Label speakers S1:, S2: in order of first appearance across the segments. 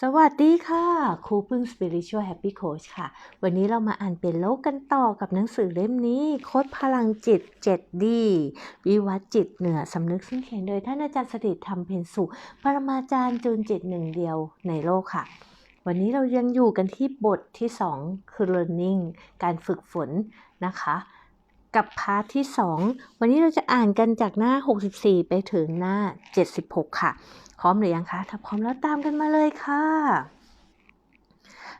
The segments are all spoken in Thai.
S1: สวัสดีค่ะครูพึ่ง Spiritual Happy Coach ค่ะ วันนี้เรามาอ่านเปลี่ยนโลกกันต่อกับหนังสือเล่มนี้โค้ดพลังจิต 7D วิวัฒจิตเหนือสำนึกซึ่งเขียนโดยท่านอาจารย์สถิตธรรมเพ็ญสุข ปรมาจารย์จูนจิตหนึ่งเดียวในโลกค่ะ วันนี้เรายังอยู่กันที่บทที่ 2 คือ learning การฝึกฝนนะคะ กับพาร์ทที่ 2 วันนี้เราจะอ่านกันจากหน้า 64 ไปถึงหน้า 76 ค่ะ พร้อมหรือยังคะ ถ้าพร้อมแล้วตามกันมาเลยค่ะ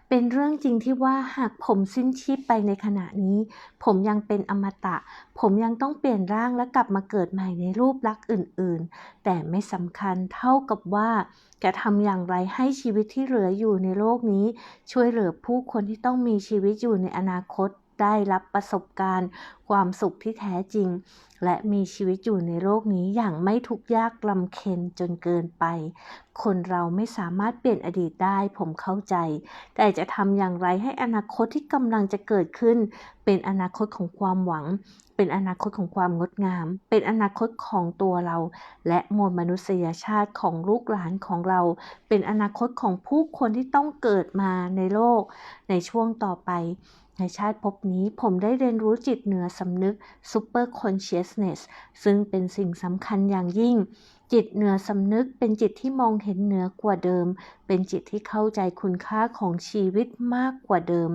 S1: เป็นเรื่องจริงที่ว่าหากผมสิ้นชีพไปในขณะนี้ ผมยังเป็นอมตะ ผมยังต้องเปลี่ยนร่างและกลับมาเกิดใหม่ในรูปลักษณ์อื่น ๆ แต่ไม่สำคัญเท่ากับว่าจะทำอย่างไรให้ชีวิตที่เหลืออยู่ในโลกนี้ ช่วยเหลือผู้คนที่ต้องมีชีวิตอยู่ในอนาคต ได้รับประสบการณ์ ความสุขที่แท้จริง และมีชีวิตอยู่ในโลกนี้อย่างไม่ทุกข์ยากลำเค็ญจนเกินไป คนเราไม่สามารถเปลี่ยนอดีตได้ผมเข้าใจ แต่จะทำอย่างไรให้อนาคตที่กำลังจะเกิดขึ้น เป็นอนาคตของความหวัง เป็นอนาคตของความงดงาม เป็นอนาคตของตัวเรา และมวลมนุษยชาติของลูกหลานของเรา เป็นอนาคตของผู้คนที่ต้องเกิดมาในโลก ในช่วงต่อไป ในชาติภพนี้ผมได้เรียนรู้จิตเหนือสำนึก Super Consciousness ซึ่งเป็นสิ่งสำคัญอย่างยิ่ง จิตเหนือสำนึกเป็นจิตที่มองเห็นเหนือกว่าเดิม เป็นจิตที่เข้าใจคุณค่าของชีวิตมากกว่าเดิม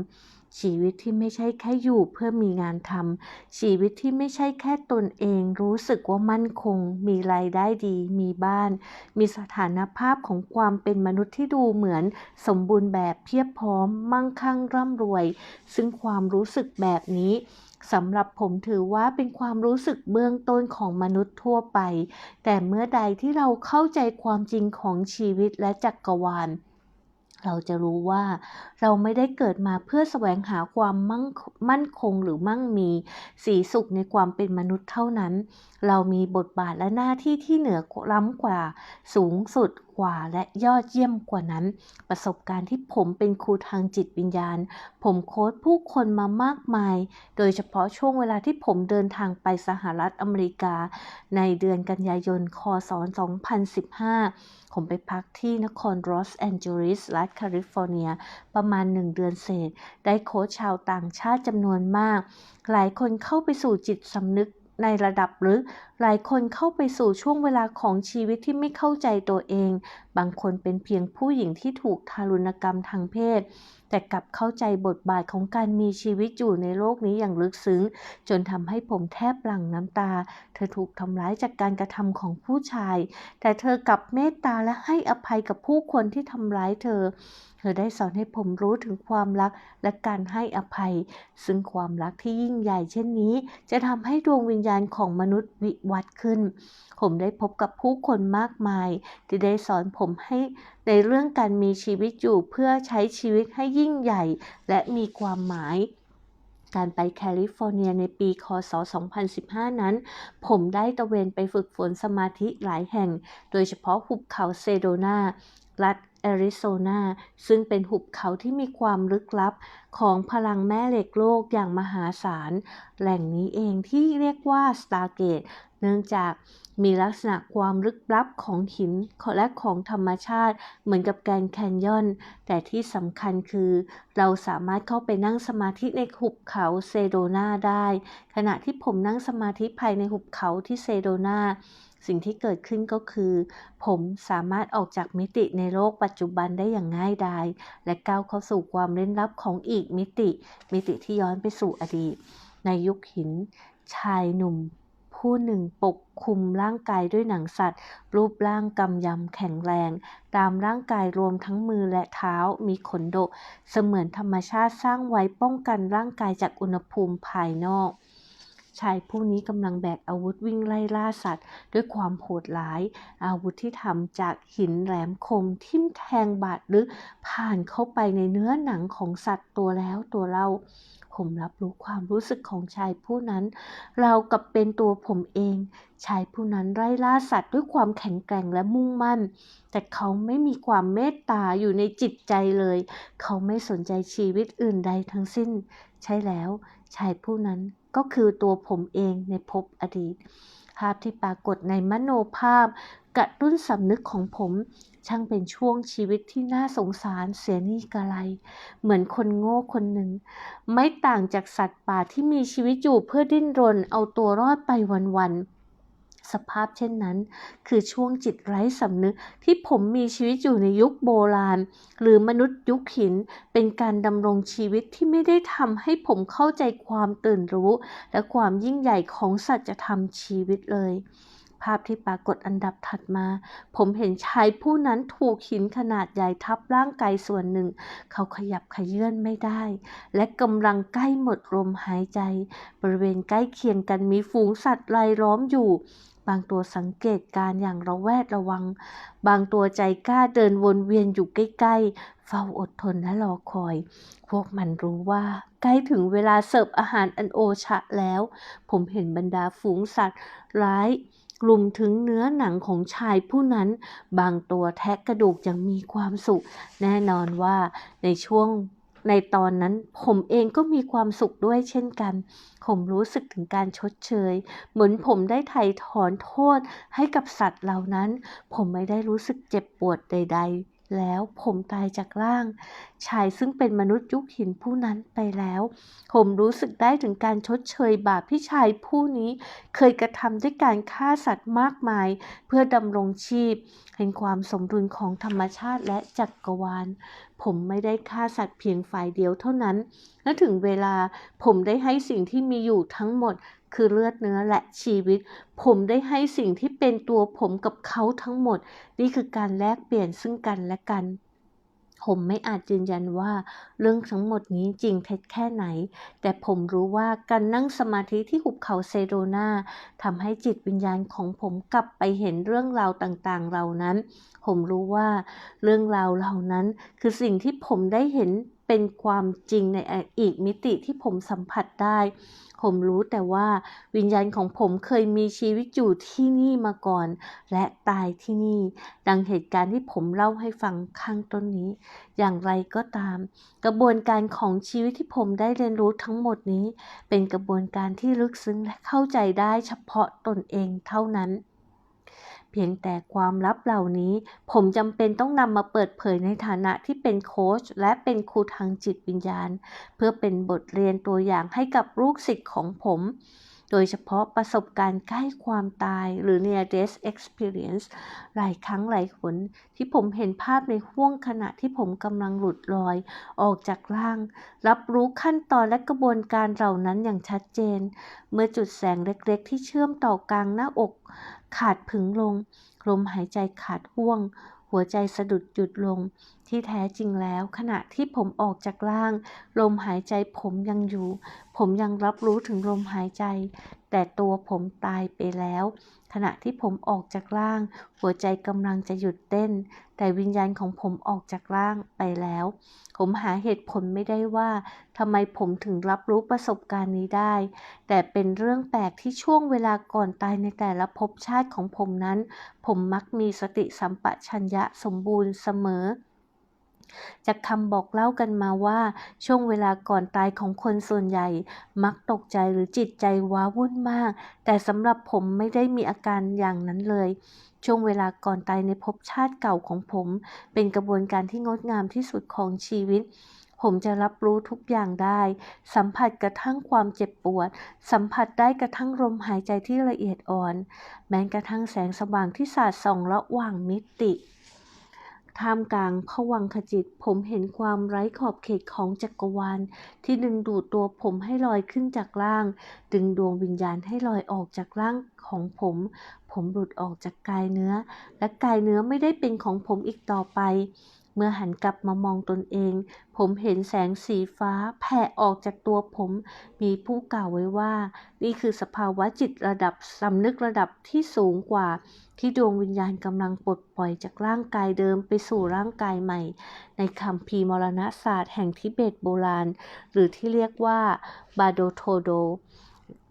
S1: ชีวิตที่ไม่ใช่แค่อยู่เพื่อมีงานทำชีวิตที่ไม่ใช่แค่ตนเอง รู้สึกว่ามั่นคง มีรายได้ดี มีบ้าน มีสถานภาพของความเป็นมนุษย์ที่ดูเหมือน สมบูรณ์แบบเพียบพร้อม มั่งคั่งร่ำรวย ซึ่งความรู้สึกแบบนี้สำหรับผมถือว่าเป็นความรู้สึกเบื้องต้นของมนุษย์ทั่วไป แต่เมื่อใดที่เราเข้าใจความจริงของชีวิตและจักรวาล เราจะรู้ว่าเราไม่ได้เกิดมาเพื่อแสวงหาความมั่งมั่นคงหรือมั่งมีสีสุขในความเป็นมนุษย์เท่านั้น เรามีบทบาทและหน้าที่ที่เหนือล้ำกว่าสูงสุด กว่าและยอดเยี่ยมกว่านั้น ประสบการณ์ที่ผมเป็นครูทางจิตวิญญาณ ผมโค้ชผู้คนมามากมาย โดยเฉพาะช่วงเวลาที่ผมเดินทางไปสหรัฐอเมริกา ในเดือนกันยายนคศ 2015 ผมไปพักที่นครลอสแอนเจลิสรัฐแคลิฟอร์เนีย ประมาณหนึ่งเดือนเศษ ได้โค้ชชาวต่างชาติจำนวนมาก หลายคนเข้าไปสู่จิตสำนึก ในระดับลึก หลายคนเข้าไปสู่ช่วงเวลาของชีวิตที่ไม่เข้าใจตัวเอง บางคนเป็นเพียงผู้หญิงที่ถูกทารุณกรรมทางเพศ แต่กลับเข้าใจบทบาทของการมีชีวิตอยู่ในโลกนี้อย่างลึกซึ้ง จนทำให้ผมแทบหลั่งน้ำตา เธอถูกทำร้ายจากการกระทำของผู้ชาย แต่เธอกลับเมตตาและให้อภัยกับผู้คนที่ทำร้ายเธอ อได้สอนให้ผมรู้ถึงความรักและการให้อภัย ซึ่งความรักที่ยิ่งใหญ่เช่นนี้ จะทำให้ดวงวิญญาณของมนุษย์วิวัฒน์ขึ้น ผมได้พบกับผู้คนมากมาย ที่ได้สอนผมให้ในเรื่องการมีชีวิตอยู่เพื่อใช้ชีวิตให้ยิ่งใหญ่ และมีความหมายการไปแคลิฟอร์เนียในปี คศ 2015 นั้น ผมได้ตระเวนไปฝึกฝนสมาธิหลายแห่ง โดยเฉพาะหุบเขาเซโดนา รัฐ แอริโซนาซึ่งเป็นหุบเขาที่มีความลึกลับของพลังแม่เหล็กโลกอย่างมหาศาล แหล่งนี้เองที่เรียกว่า Stargate เนื่องจากมีลักษณะความลึกลับของหินและของธรรมชาติเหมือนกับแกนแคนยอน แต่ที่สำคัญคือ เราสามารถเข้าไปนั่งสมาธิในหุบเขาเซโดนาได้ ขณะที่ผมนั่งสมาธิภายในหุบเขาที่เซโดนา สิ่งที่เกิดขึ้นก็คือ ผมสามารถออกจากมิติในโลกปัจจุบันได้อย่างง่ายดาย และก้าวเข้าสู่ความเล่นลับของอีกมิติ มิติที่ย้อนไปสู่อดีต ในยุคหิน ชายหนุ่ม ผู้หนึ่งปกคลุมร่างกายด้วยหนังสัตว์ รูปร่างกำยำแข็งแรง ตามร่างกายรวมทั้งมือและเท้ามีขนดก เสมือนธรรมชาติสร้างไว้ป้องกันร่างกายจากอุณหภูมิภายนอก ชายผู้นี้กำลังแบกอาวุธวิ่งไล่ล่าสัตว์ ด้วยความโหดร้าย อาวุธที่ทำจากหินแหลมคมทิ่มแทงบาดลึกผ่านเข้าไปในเนื้อหนังของสัตว์ตัวแล้วตัวเล่าผมรับรู้ความรู้สึกของชายผู้นั้น เรากับเป็นตัวผมเอง ชายผู้นั้นไล่ล่าสัตว์ด้วยความแข็งแกร่งและมุ่งมั่น แต่เขาไม่มีความเมตตาอยู่ในจิตใจเลย เขาไม่สนใจชีวิตอื่นใดทั้งสิ้น ใช่แล้ว ชายผู้นั้น ก็คือตัวผมเองในภพอดีต ภาพที่ปรากฏในมโนภาพกระตุ้นสำนึกของผม ช่างเป็นช่วงชีวิตที่น่าสงสารเสียนี่กะไร เหมือนคนโง่คนหนึ่ง ไม่ต่างจากสัตว์ป่าที่มีชีวิตอยู่เพื่อดิ้นรนเอาตัวรอดไปวันๆ สภาพเช่นนั้น คือช่วงจิตไร้สำนึกที่ผมมีชีวิตอยู่ในยุคโบราณ หรือมนุษย์ยุคหิน เป็นการดำรงชีวิตที่ไม่ได้ทำให้ผมเข้าใจความตื่นรู้ และความยิ่งใหญ่ของสัจธรรมชีวิตเลยภาพที่ปรากฏอันดับถัดมา ผมเห็นชายผู้นั้นถูกหินขนาดใหญ่ทับร่างกายส่วนหนึ่ง เขาขยับขยื่นไม่ได้ และกำลังใกล้หมดลมหายใจ บริเวณใกล้เคียงกันมีฝูงสัตว์รายล้อมอยู่ บางตัวสังเกตการอย่างระแวดระวัง บางตัวใจกล้าเดินวนเวียนอยู่ใกล้ๆ เฝ้าอดทนและรอคอย พวกมันรู้ว่า ใกล้ถึงเวลาเสิร์ฟอาหารอันโอชะแล้ว ผมเห็นบรรดาฝูงสัตว์ร้ายกลุ่มถึงเนื้อหนังของชายผู้นั้น บางตัวแทะกระดูกอย่างมีความสุข แน่นอนว่าในช่วง ในตอนนั้นผมเองก็มีความสุขด้วยเช่นกัน ผมรู้สึกถึงการชดเชย เหมือนผมได้ไถ่ถอนโทษให้กับสัตว์เหล่านั้น ผมไม่ได้รู้สึกเจ็บปวดใด ๆ แล้วผมตายจากร่าง ชายซึ่งเป็นมนุษย์ยุคหินผู้นั้นไปแล้ว ผมรู้สึกได้ถึงการชดเชยบาปที่ชายผู้นี้ เคยกระทำด้วยการฆ่าสัตว์มากมาย เพื่อดำรงชีพเห็นความสมดุลของธรรมชาติและจักรวาล ผมไม่ได้ฆ่าสัตว์เพียงฝ่ายเดียวเท่านั้น และถึงเวลาผมได้ให้สิ่งที่มีอยู่ทั้งหมด คือเลือดเนื้อและชีวิต ผมได้ให้สิ่งที่เป็นตัวผมกับเขาทั้งหมด นี่คือการแลกเปลี่ยนซึ่งกันและกัน ผมไม่อาจยืนยันว่า เรื่องทั้งหมดนี้จริงเท็จแค่ไหน แต่ผมรู้ว่าการนั่งสมาธิที่หุบเขาเซโดนาทำให้จิตวิญญาณของผมกลับไปเห็นเรื่องราวต่างๆ เหล่านั้น ผมรู้ว่าเรื่องราวเหล่านั้น คือสิ่งที่ผมได้เห็นเป็นความจริงในอีกมิติที่ผมสัมผัสได้ ผมรู้แต่ว่าวิญญาณของผมเคยมีชีวิตอยู่ที่นี่มาก่อน และตายที่นี่ ดังเหตุการณ์ที่ผมเล่าให้ฟังข้างต้นนี้ อย่างไรก็ตาม กระบวนการของชีวิตที่ผมได้เรียนรู้ทั้งหมดนี้ เป็นกระบวนการที่ลึกซึ้งและเข้าใจได้เฉพาะตนเองเท่านั้น พียงแต่ความลับเหล่านี้ ผมจำเป็นต้องนำมาเปิดเผยในฐานะที่เป็นโค้ชและเป็นครูทางจิตวิญญาณ เพื่อเป็นบทเรียนตัวอย่างให้กับลูกศิษย์ของผม โดยเฉพาะประสบการณ์ใกล้ความตายหรือ near death experience หลายครั้งหลายหนที่ผมเห็นภาพในห่วงขณะที่ผมกำลังหลุดลอย ออกจากร่าง รับรู้ขั้นตอนและกระบวนการเหล่านั้นอย่างชัดเจน เมื่อจุดแสงเล็กๆ ที่เชื่อมต่อกลางหน้าอก ขาดผึงลง ลมหายใจขาดห่วง หัวใจสะดุดหยุดลง ที่แท้จริงแล้ว ขณะที่ผมออกจากร่าง ลมหายใจผมยังอยู่ ผมยังรับรู้ถึงลมหายใจ แต่ตัวผมตายไปแล้ว ขณะที่ผมออกจากร่าง หัวใจกำลังจะหยุดเต้น แต่วิญญาณของผมออกจากร่างไปแล้ว ผมหาเหตุผลไม่ได้ว่าทำไมผมถึงรับรู้ประสบการณ์นี้ได้ แต่เป็นเรื่องแปลกที่ช่วงเวลาก่อนตายในแต่ละภพชาติของผมนั้น ผมมักมีสติสัมปชัญญะสมบูรณ์เสมอ จากคำบอกเล่ากันมาว่า ช่วงเวลาก่อนตายของคนส่วนใหญ่ มักตกใจหรือจิตใจว้าวุ่นมาก แต่สำหรับผมไม่ได้มีอาการอย่างนั้นเลย ช่วงเวลาก่อนตายในภพชาติเก่าของผม เป็นกระบวนการที่งดงามที่สุดของชีวิตผมจะรับรู้ทุกอย่างได้ สัมผัสกระทั่งความเจ็บปวด สัมผัสได้กระทั่งลมหายใจที่ละเอียดอ่อน แม้กระทั่งแสงสว่างที่สาดส่องระหว่างมิติ ท่ามกลางผวังขจิต ผมเห็นความไร้ขอบเขตของจักรวาล ที่ดึงดูดตัวผมให้ลอยขึ้นจากร่าง ดึงดวงวิญญาณให้ลอยออกจากร่างของผม ผมหลุดออกจากกายเนื้อ และกายเนื้อไม่ได้เป็นของผมอีกต่อไป เมื่อหันกลับมามองตนเอง ผมเห็นแสงสีฟ้าแผ่ออกจากตัวผม มีผู้กล่าวไว้ว่า นี่คือสภาวะจิตระดับสำนึกระดับที่สูงกว่า ที่ดวงวิญญาณกำลังปลดปล่อยจากร่างกายเดิมไปสู่ร่างกายใหม่ ในคำพีมรณศาสตร์แห่งทิเบตโบราณ หรือที่เรียกว่าบาโดโทโด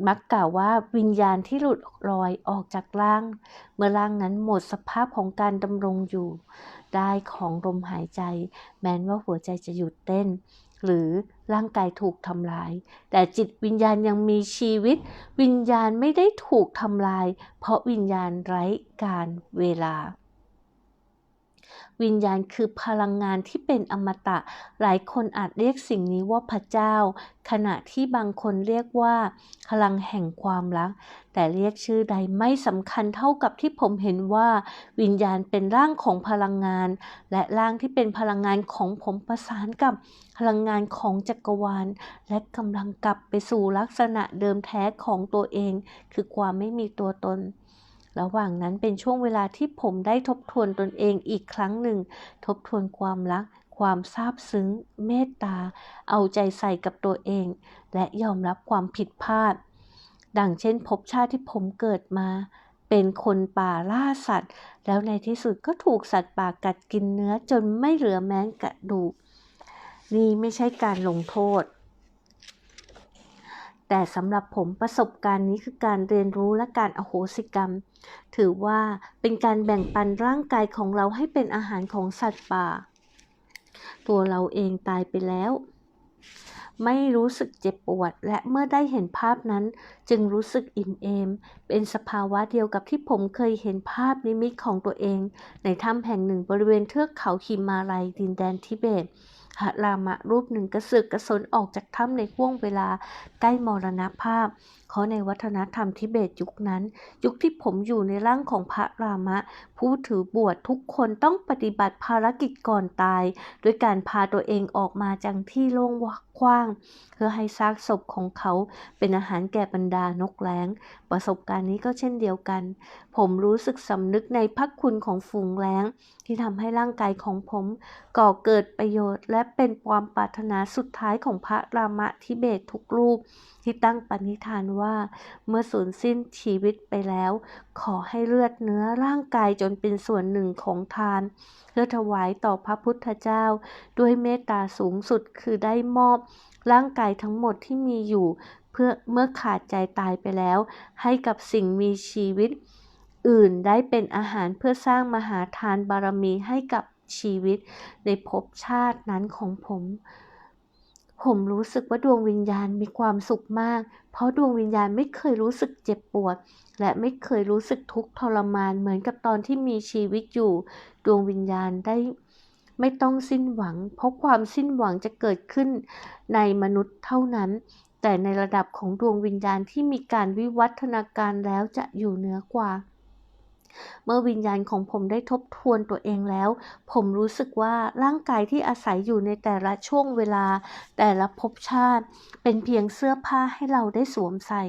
S1: มักกล่าวว่าวิญญาณที่หลุดลอยออกจากร่าง เมื่อร่างนั้นหมดสภาพของการดำรงอยู่ ได้ของลมหายใจ แม้นว่าหัวใจจะหยุดเต้น หรือร่างกายถูกทำลาย แต่จิตวิญญาณยังมีชีวิต วิญญาณไม่ได้ถูกทำลาย เพราะวิญญาณไร้การเวลา วิญญาณคือพลังงานที่เป็นอมตะ หลายคนอาจเรียกสิ่งนี้ว่าพระเจ้า ขณะที่บางคนเรียกว่า พลังแห่งความรัก แต่เรียกชื่อใดไม่สำคัญเท่ากับที่ผมเห็นว่า วิญญาณเป็นร่างของพลังงาน และร่างที่เป็นพลังงานของผมประสานกับพลังงานของจักรวาล และกำลังกลับไปสู่ลักษณะเดิมแท้ของตัวเอง คือความไม่มีตัวตน ระหว่างนั้นเป็นช่วงเวลาที่ผมได้ทบทวนตนเองอีกครั้งหนึ่ง ทบทวนความรัก ความซาบซึ้ง เมตตา เอาใจใส่กับตัวเอง และยอมรับความผิดพลาด ดังเช่นภพชาติที่ผมเกิดมา เป็นคนป่าล่าสัตว์ แล้วในที่สุดก็ถูกสัตว์ป่ากัดกินเนื้อจนไม่เหลือแม้กระดูก นี่ไม่ใช่การลงโทษ แต่สำหรับผมประสบการณ์นี้คือการเรียนรู้และการอโหสิกรรม ถือว่าเป็นการแบ่งปันร่างกายของเราให้เป็นอาหารของสัตว์ป่า ตัวเราเองตายไปแล้ว ไม่รู้สึกเจ็บปวด และเมื่อได้เห็นภาพนั้น จึงรู้สึกอิ่มเอม เป็นสภาวะเดียวกับที่ผมเคยเห็นภาพนิมิตของตัวเอง ในถ้ำแห่งหนึ่งบริเวณเทือกเขาหิมาลัยดินแดนทิเบต พระรามะรูปหนึ่งกระสึกกระสนออกจากถ้ำในห่วงเวลาใกล้มรณภาพ เพราะในวัฒนธรรมทิเบตยุคนั้น ยุคที่ผมอยู่ในร่างของพระรามะ ผู้ถือบวชทุกคนต้องปฏิบัติภารกิจก่อนตาย โดยการพาตัวเองออกมาจากที่โล่ง กว้าง เพื่อให้ซากศพของเขาเป็นอาหารแก่บรรดานกแร้ง ประสบการณ์นี้ก็เช่นเดียวกัน ผมรู้สึกสำนึกในพระคุณของฝูงแร้ง ที่ทำให้ร่างกายของผมก่อเกิดประโยชน์ และเป็นความปรารถนาสุดท้ายของพระรามะทิเบตทุกรูป ที่ตั้งปณิธานว่า เมื่อสูญสิ้นชีวิตไปแล้ว ขอให้เลือดเนื้อร่างกายจนเป็นส่วนหนึ่งของทาน เพื่อถวายต่อพระพุทธเจ้า ด้วยเมตตาสูงสุดคือได้มอบ ร่างกายทั้งหมดที่มีอยู่ เพื่อเมื่อขาดใจตายไปแล้ว ให้กับสิ่งมีชีวิต อื่นได้เป็นอาหารเพื่อสร้างมหาทานบารมีให้กับชีวิต ในภพชาตินั้นของผม ผมรู้สึกว่าดวงวิญญาณมีความสุขมาก เพราะดวงวิญญาณไม่เคยรู้สึกเจ็บปวด และไม่เคยรู้สึกทุกข์ทรมานเหมือนกับตอนที่มีชีวิตอยู่ ดวงวิญญาณได้ ไม่ต้องสิ้นหวัง เพราะความสิ้นหวังจะเกิดขึ้นในมนุษย์เท่านั้น แต่ในระดับของดวงวิญญาณที่มีการวิวัฒนาการแล้วจะอยู่เหนือกว่า เมื่อวิญญาณของผมได้ทบทวนตัวเองแล้ว ผมรู้สึกว่าร่างกายที่อาศัยอยู่ในแต่ละช่วงเวลา แต่ละภพชาติ เป็นเพียงเสื้อผ้าให้เราได้สวมใส่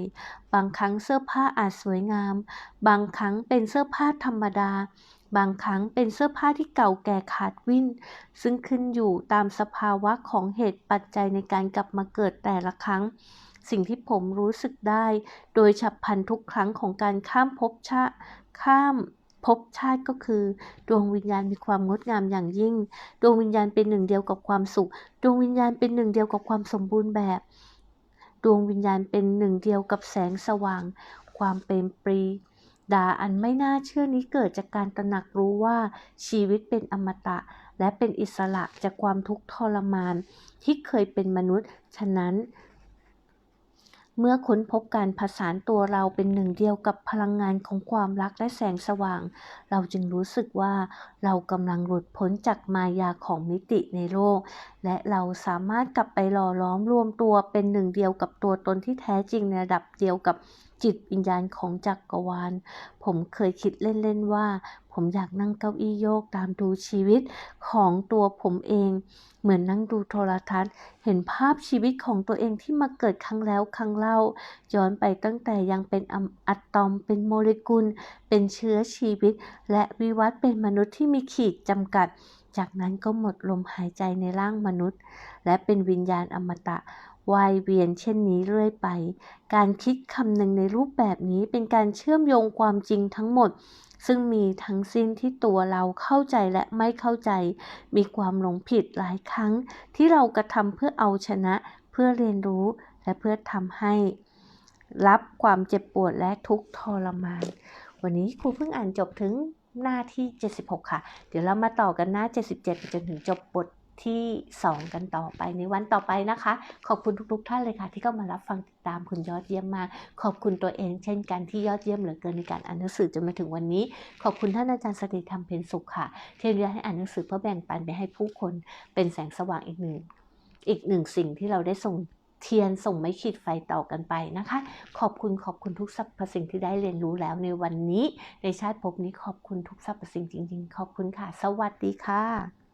S1: บางครั้งเสื้อผ้าอาจสวยงาม บางครั้งเป็นเสื้อผ้าธรรมดา บางครั้งเป็นเสื้อผ้าที่เก่าแก่ขาดวิ่น ซึ่งขึ้นอยู่ตามสภาวะของเหตุปัจจัยในการกลับมาเกิดแต่ละครั้ง สิ่งที่ผมรู้สึกได้ โดยฉับพลันทุกครั้งของการข้ามภพชาข้ามภพชาติก็คือ ดวงวิญญาณมีความงดงามอย่างยิ่ง ดวงวิญญาณเป็นหนึ่งเดียวกับความสุข ดวงวิญญาณเป็นหนึ่งเดียวกับความสมบูรณ์แบบ ดวงวิญญาณเป็นหนึ่งเดียวกับแสงสว่าง ความเป็นปรี ดาอันไม่น่าเชื่อนี้เกิดจากการตระหนักรู้ว่าชีวิตเป็นอมตะ และเป็นอิสระจากความทุกข์ทรมาน ที่เคยเป็นมนุษย์ ฉะนั้น เมื่อค้นพบการผสานตัวเราเป็นหนึ่งเดียวกับพลังงานของความรักและแสงสว่าง เราจึงรู้สึกว่าเรากำลังหลุดพ้นจากมายาของมิติในโลก และเราสามารถกลับไปหล่อล้อมรวมตัวเป็นหนึ่งเดียวกับตัวตนที่แท้จริงในระดับเดียวกับ จิตวิญญาณของจักรวาล ผมเคยคิดเล่น ๆ ว่า ผมอยากนั่งเก้าอี้โยกตามดูชีวิตของตัวผมเอง เหมือนนั่งดูโทรทัศน์ เห็นภาพชีวิตของตัวเองที่มาเกิดครั้งแล้วครั้งเล่า ย้อนไปตั้งแต่ยังเป็นอะตอม เป็นโมเลกุล เป็นเชื้อชีวิต และวิวัฒน์เป็นมนุษย์ที่มีขีดจำกัด จากนั้นก็หมดลมหายใจในร่างมนุษย์ และเป็นวิญญาณอมตะว่ายเวียนเช่นนี้เรื่อยไป การคิดคำหนึ่งในรูปแบบนี้เป็นการเชื่อมโยงความจริงทั้งหมด ซึ่งมีทั้งสิ้นที่ตัวเราเข้าใจและไม่เข้าใจ มีความหลงผิดหลายครั้ง ที่เรากระทำเพื่อเอาชนะ เพื่อเรียนรู้และเพื่อทำให้ รับความเจ็บปวดและทุกข์ทรมาน วันนี้ครูเพิ่งอ่านจบถึง หน้าที่ 76 ค่ะ เดี๋ยวเรามาต่อกันหน้า 77 จนถึงจบบทที่ 2 กันต่อไปในวันต่อไปนะคะ ขอบคุณทุกๆ ท่านเลยค่ะ ที่เข้ามารับฟังติดตามคุณยอดเยี่ยมมา ขอบคุณตัวเองเช่นกันที่ยอดเยี่ยมเหลือเกินในการอ่านหนังสือจนมาถึงวันนี้ ขอบคุณท่านอาจารย์สติธรรมเพ็ญสุขค่ะที่อนุญาตให้อ่านหนังสือเพื่อแบ่งปันไปให้ผู้คนเป็นแสงสว่างอีกหนึ่งอีกหนึ่งสิ่งที่เราได้ส่ง เทียนส่งไม้ขีดไฟต่อกันไปนะคะ ขอบคุณขอบคุณทุกสรรพสิ่งที่ได้เรียนรู้แล้วในวันนี้ ในชาติภพนี้ขอบคุณทุกสรรพสิ่งจริง ๆ ขอบคุณค่ะ สวัสดีค่ะ